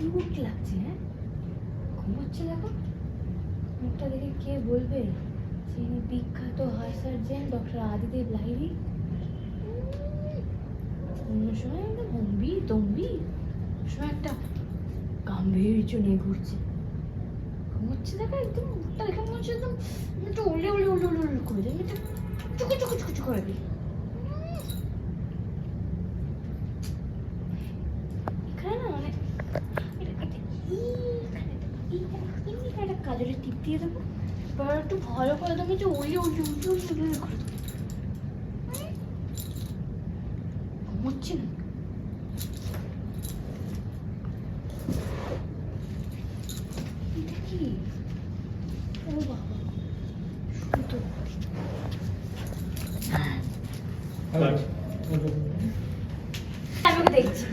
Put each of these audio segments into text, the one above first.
Cute লাগছে হ্যাঁ? ঘুমোচ্ছে দেখো। মুখটা দেখে কে বলবে? যিনি বিখ্যাত heart surgeon, doctor Adidev Lahiri অন্য সময় একটা গম্ভীর তম্বি সময় একটা গাম্ভীর্য নিয়ে ঘুরছে। ঘুমোচ্ছে দেখো একদম, মুখটা দেখে মনে হচ্ছে একদম একটু উল্লে উল্লে উল্লে উল্লে করে দেয়। একটু চুকু চুকু চুকু করে দিই দিয়ে দেবো। এবার একটু ভালো করে দেবো যে ওই উল্টে উল্টে উল্টে উল্টে করে ঘুমোচ্ছে না। দেখছি।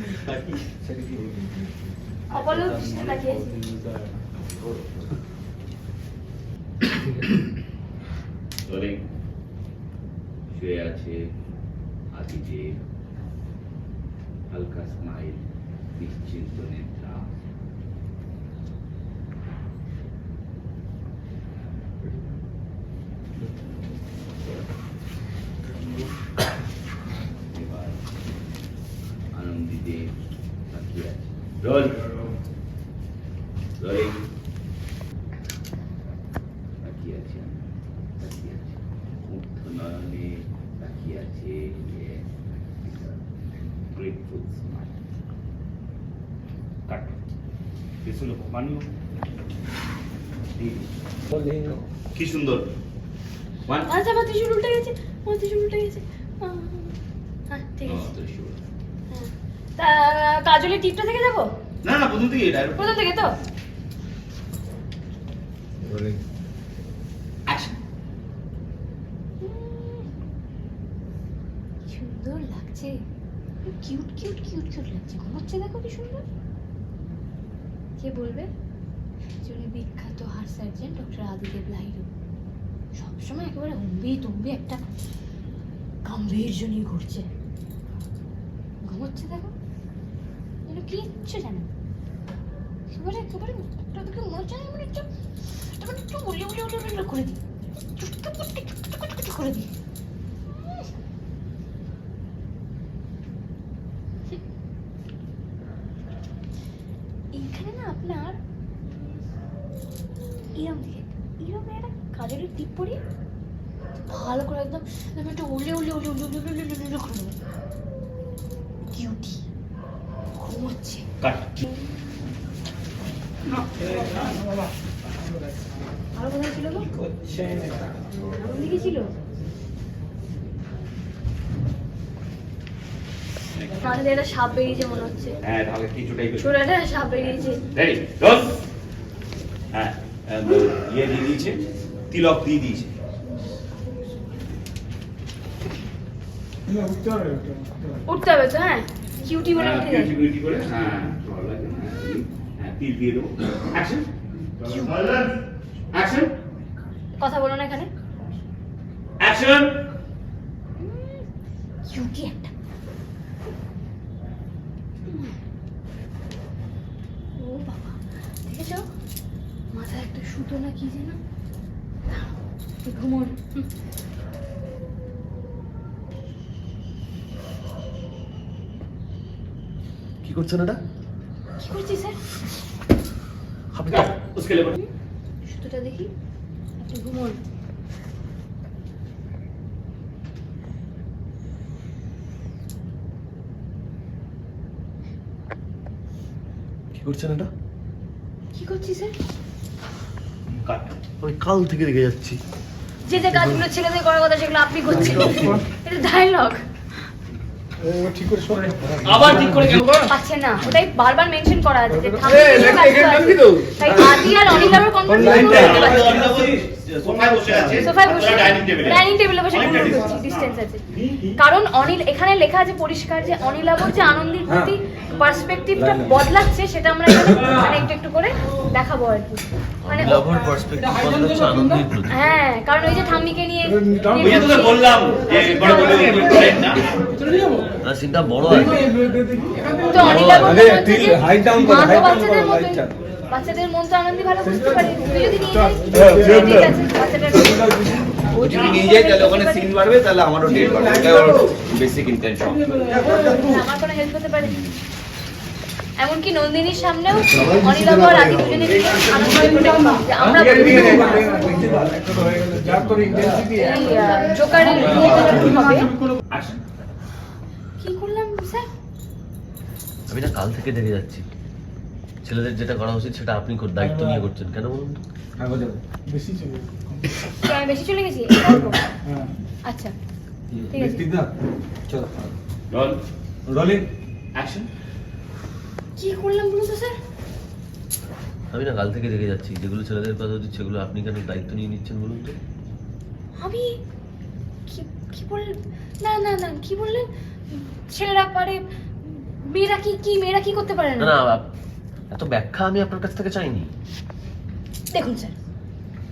চলে শুয়ে আছে আদিজে হালকা স্মাইল নিশ্চিন্ত এবার আনন্দিতে তাকিয়ে আছে। রোজ গ্রেটফুল স্মাইল কাট পেছনে ঘুমানো কি সুন্দর। আচ্ছা আমার ত্রিশুল উল্টে গেছে। আমার ত্রিশুল উল্টে গেছে। হ্যাঁ ঠিক আছে। হ্যাঁ। তা কাজলের টিপটা থেকে যাব? না না প্রথম থেকে এটা কোথা থেকে তো অ্যাকশন কি সুন্দর লাগছে কিউট কিউট কিউট কিউট লাগছে। ঘুমাচ্ছে দেখো কি সুন্দর। কে বলবে? যিনি বিখ্যাত heart surgeon, doctor Adidev Lahiri সবসময় একেবারে হুম্বি তুম্বি একটা গাম্ভীর্য নিয়ে ঘুরছে। ঘুমোচ্ছে দেখো। যেন কিচ্ছু জানে। একেবারে একেবারে মুখটা দেখে মনে হচ্ছে না মানে একটু একেবারে একটু উল্লে উল্লে উল্লে করে দিই চুটকে করে দিই। এইখানে না আপনার এরম দিকে এরম একটা কাজলের টিপ পরিয়ে ভালো করে একদম একটু উল্লে উল্লে উল্লে উল্লে করে দেবো কিউটি ঘুমোচ্ছে কাট। আরও কোথায় ছিল গো ছিল? কানে দিয়ে একটা সাপ বেরিয়েছে মনে হচ্ছে। হ্যাঁ তাহলে কিছু টাইপের ছোট একটা সাপ বেরিয়েছে। রেডি রোল হ্যাঁ ইয়ে দিয়ে দিয়েছে তিলক দিয়ে দিয়েছে। উঠতে হবে তো হ্যাঁ? কিউটি বলে হ্যাঁ, উঠে যায় beauty beauty করে হ্যাঁ ভালো লাগে হ্যাঁ, হ্যাঁ দিয়ে দেবো। অ্যাকশন অ্যাকশন কথা বলো না এখানে। অ্যাকশন কিউটি একটা ও বাবা দেখেছ মাথায় একটা সুতো না কি যেন? ঘুমোর। কি করছেন এটা? কি করছি স্যার? সুতোটা দেখি। একটা ঘুমোর। করছেন এটা? কি করছি স্যার? কাট আমি কাল থেকে রেখে যাচ্ছি। যে যে কাজগুলো ছেলেদের করার কথা সেগুলো আপনি করছেন। এটা ডায়লগ আবার ঠিক করে কেন আছে না। ওটাই বারবার মেনশন করা আছে যে এ, লেখা এখানে নামবি তো? তাই আদি আর অনিতারও কনফারেন্স লাইনটা, করতে পারছি না। সোফায় বসে আছে। সোফায় বসে ডাইনিং টেবিলে ডাইনিং টেবিলে বসে অনেকটা ঘুমোতে distance। হচ্ছে ডিস্টেন্স আছে। কারণ অনিল এখানে লেখা আছে পরিষ্কার যে অনিলাবর যে আনন্দের প্রতি পার্সপেক্টিভটা বদলাচ্ছে সেটা আমরা মানে একটু একটু করে দেখাবো আর কি। মানে ও- পার্সপেক্টিভ বদলাচ্ছে আনন্দের প্রতি। হ্যাঁ কারণ ওই যে ঠাম্মিকে নিয়ে ওই যে তোকে বললাম যে বড় বড় সিনটা বড় আছে। তো অনিলাবর আরে, তুই height down কর, height down বাচ্চাদের করো, মতোই বাচ্চাদের মন তো আনন্দই ভালো বুঝতে পারি। তুই যদি নিয়ে যাস ঠিক আছে বাচ্চাটার ও যদি নিয়ে যায় তাহলে ওখানে সিন বাড়বে তাহলে আমারও ডেট বাড়বে। এটাই ওর বেসিক ইন্টেনশন আমার কোনো হেল্প হতে পারে এমনকি নন্দিনীর সামনেও অনিলাভ আর আদি দুজনে আমরা জোকারের কি করলাম স্যার? আমি না কাল থেকে দেখে যাচ্ছি। ছেলেদের যেটা করা উচিত সেটা আপনি কর- দায়িত্ব নিয়ে করছেন। কেন বলুন? তো? বেশি চলে আমি বেশি চলে গেছি? হ্যাঁ। আচ্ছা ঠিক আছে। চল। রোলিং? অ্যাকশন কি করলাম বলুন তো স্যার? আমি না কাল থেকে দেখে যাচ্ছি। যেগুলো ছেলেদের কথা হচ্ছে সেগুলো আপনি কেন দায়িত্ব নিয়ে নিচ্ছেন বলুন তো? আমি? কি কি বললেন না না না কি বললেন? ছেলেরা পারে মেয়েরা কি কি মেয়েরা কি করতে পারে না? না না এত ব্যাখ্যা আমি আপনার কাছ থেকে চাইনি। দেখুন স্যার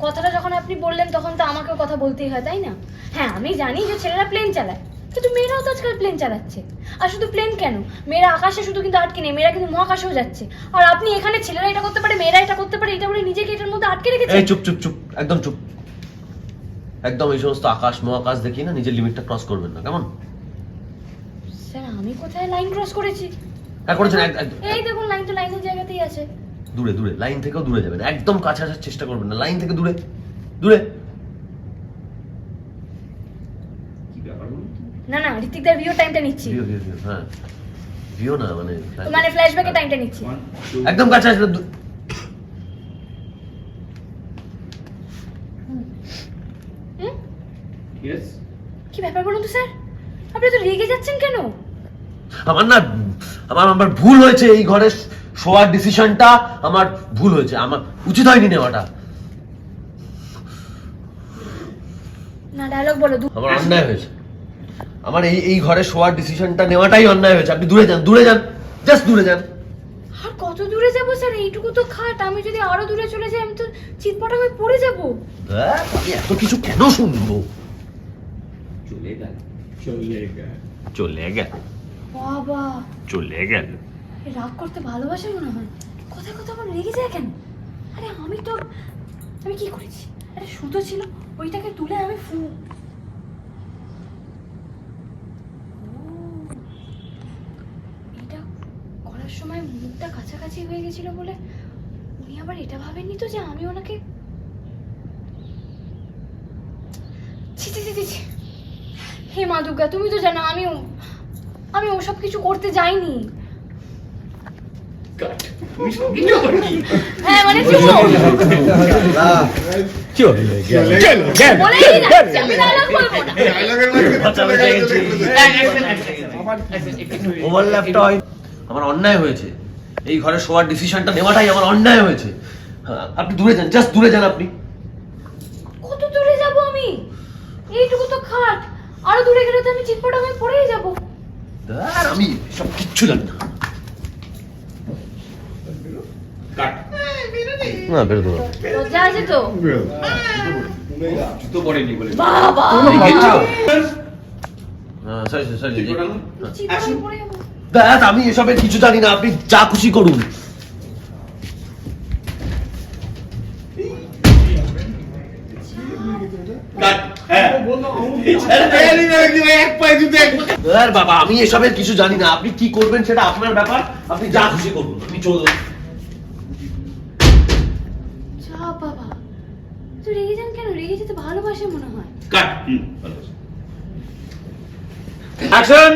কথাটা যখন আপনি বললেন তখন তো আমাকেও কথা বলতেই হয় তাই না? হ্যাঁ আমি জানি যে ছেলেরা প্লেন চালায়। কিন্তু মেয়েরাও তো আজকাল প্লেন চালাচ্ছে। আর শুধু প্লেন কেন? মেয়েরা আকাশে শুধু কিন্তু আটকে নেই মেয়েরা কিন্তু মহাকাশেও যাচ্ছে। আর আপনি এখানে ছেলেরা এটা করতে পারে মেয়েরা এটা করতে পারে এটা বলে নিজেকে এটার মধ্যে আটকে রেখেছেন এই চুপ চুপ চুপ একদম চুপ। একদম এই সমস্ত আকাশ মহাকাশ দেখি না নিজের লিমিটটা ক্রস করবেন না কেমন? স্যার আমি কোথায় লাইন ক্রস করেছি? হ্যাঁ করেছেন এই দেখুন লাইন তো লাইনের জায়গাতেই আছে। দূরে দূরে লাইন থেকেও দূরে যাবেন একদম কাছে আসার চেষ্টা করবেন না লাইন থেকে দূরে দূরে কি ব্যাপার বলুন তো? না না ঋতিকদার ভিও টাইমটা নিচ্ছি। ভিও ভিও ভিও হ্যাঁ। ভিও না মানে মানে ফ্ল্যাশব্যাকের টাইমটা নিচ্ছি। একদম কাছে yes. কি ব্যাপার বলুন তো স্যার? আপনি তো রেগে যাচ্ছেন কেন? আমার না আমার আমার ভুল হয়েছে এই ঘরে শোয়ার ডিসিশনটা আমার ভুল হয়েছে আমার উচিত হয়নি নেওয়াটা। না ডায়লগ বলো দু- আমার অন্যায় হয়েছে। আমার এই এই ঘরে শোয়ার ডিসিশনটা নেওয়াটাই অন্যায় হয়েছে। আপনি দূরে যান দূরে যান জাস্ট দূরে যান। আর কত দূরে যাব স্যার? এইটুকু তো খাট। আমি যদি আরও দূরে চলে যাই আমি তো চিৎপটা হয়ে পড়ে যাব। ধ্যাৎ, আমি এত কিছু কেন শুনব? চলে গেল। চলে গেল। চলে গেল। বাবা। চলে গেল। রাগ করতে ভালোবাসে মনে হয়। কোথায় কোথাও আবার রেগে যায় কেন? আরে আমি তো আমি কি করেছি? আরে সুতো ছিল ওইটাকে তুলে আমি ফু ও, এটা করার সময় মুখটা কাছাকাছি হয়ে গেছিল বলে উনি আবার এটা ভাবেননি তো যে আমি ওনাকে ছি ছি ছি ছি, ছি। হে মা দুর্গা তুমি তো জানো আমি আমি ওসব কিছু করতে যাইনি। হ্যাঁ মানে। ওভারল্যাপটা হয়। আমার অন্যায় হয়েছে। এই ঘরে শোয়ার ডিসিশনটা নেওয়াটাই আমার অন্যায় হয়েছে। হ্যাঁ, আপনি দূরে যান জাস্ট দূরে যান আপনি। কত দূরে যাব আমি? এইটুকু তো খাট। আরও দূরে গেলে তো আমি চিৎপটা হয়ে পড়েই যাব। আর আমি সব কিচ্ছু জানি না। না বেরোতে না লজ্জা আছে তো? জুতো পরেনি বলে। বাবা! হ্যাঁ সরি সরি দেখ আমি এসবের কিছু জানি না আপনি যা খুশি করুন। বাবা আমি এসবের কিছু জানি না আপনি কি করবেন সেটা আপনার ব্যাপার আপনি যা খুশি করুন আমি চললাম যা বাবা তুই রেগে যান কেন? রেগে যেতে ভালোবাসে মনে হয়। কাট। অ্যাকশন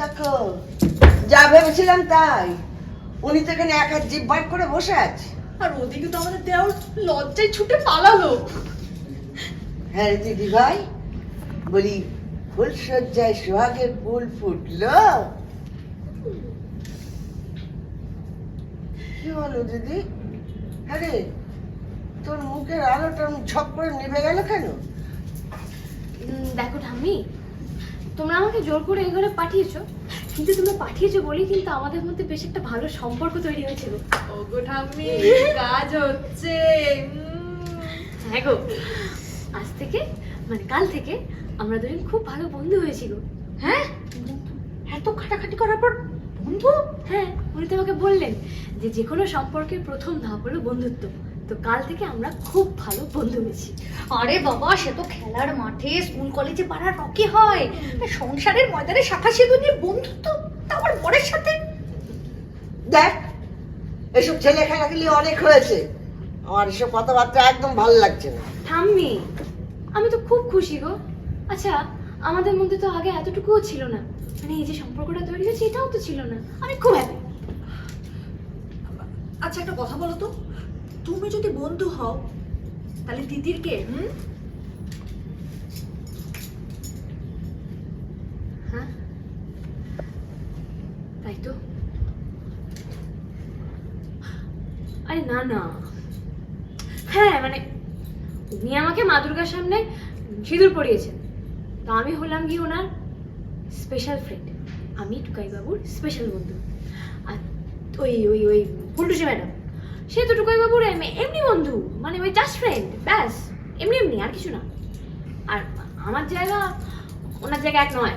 দেখো যা ভেবেছিলাম তাই। উনি তো এখানে এক হাত জিভ বাইক করে বসে আছে। আর ওদিকে তো আমাদের দেওয়ার লজ্জায় ছুটে পালালো। হ্যাঁ দিদি ভাই বলি ফুলসজ্জায় সোহাগের ফুল ফুটলো? কি বলো দিদি? হ্যাঁ রে তোর মুখের আলোটা ঝপ করে নেমে গেল কেন? দেখো ঠাম্মি তোমরা আমাকে জোর করে এই ঘরে পাঠিয়েছো কিন্তু তোমরা পাঠিয়েছো বলেই কিন্তু আমাদের মধ্যে বেশ একটা ভালো সম্পর্ক তৈরি হয়েছিল। ওগো ঠাম্মি কাজ হচ্ছে হ্যাঁ গো আজ থেকে মানে কাল থেকে আমরা দুজন খুব ভালো বন্ধু হয়েছি গো। হ্যাঁ? এত খাটাখাটি করার পর বন্ধু? হ্যাঁ উনি তো আমাকে বললেন যে যে কোনো সম্পর্কের প্রথম ধাপ হলো বন্ধুত্ব। তো কাল থেকে আমরা খুব ভালো বন্ধু হয়েছি। আরে বাবা সে তো খেলার মাঠে স্কুল কলেজে পাড়ার রকি হয়। সংসারের ময়দানে শাখা সিঁদুর নিয়ে বন্ধুত্ব তা আমার বরের সাথে? দেখ এসব ছেলে খেলাগুলি অনেক হয়েছে। আমার এসব কথাবার্তা একদম ভালো লাগছে না। ঠাম্মি আমি তো খুব খুশি গো। আচ্ছা আমাদের মধ্যে তো আগে এতটুকুও ছিল না। মানে এই যে সম্পর্কটা তৈরি হয়েছে এটাও তো ছিল না। আমি খুব হ্যাপি আচ্ছা একটা কথা বলো তো। তুমি যদি বন্ধু হও, তাহলে দিদির কে হুম? হ্যাঁ? তাই তো। আরে না না। হ্যাঁ মানে উনি আমাকে মা দুর্গার সামনে সিঁদুর পরিয়েছেন। তা আমি হলাম কি ওনার স্পেশাল ফ্রেন্ড আমি টুকাই বাবুর স্পেশাল বন্ধু। আর ওই ওই ওই, ফুলটুসি ম্যাডাম। সে তো টুকাই বাবুর এমনি বন্ধু মানে ওই জাস্ট ফ্রেন্ড ব্যাস, এমনি এমনি, আর কিছু না। আর আমার জায়গা, ওনার জায়গা এক নয়।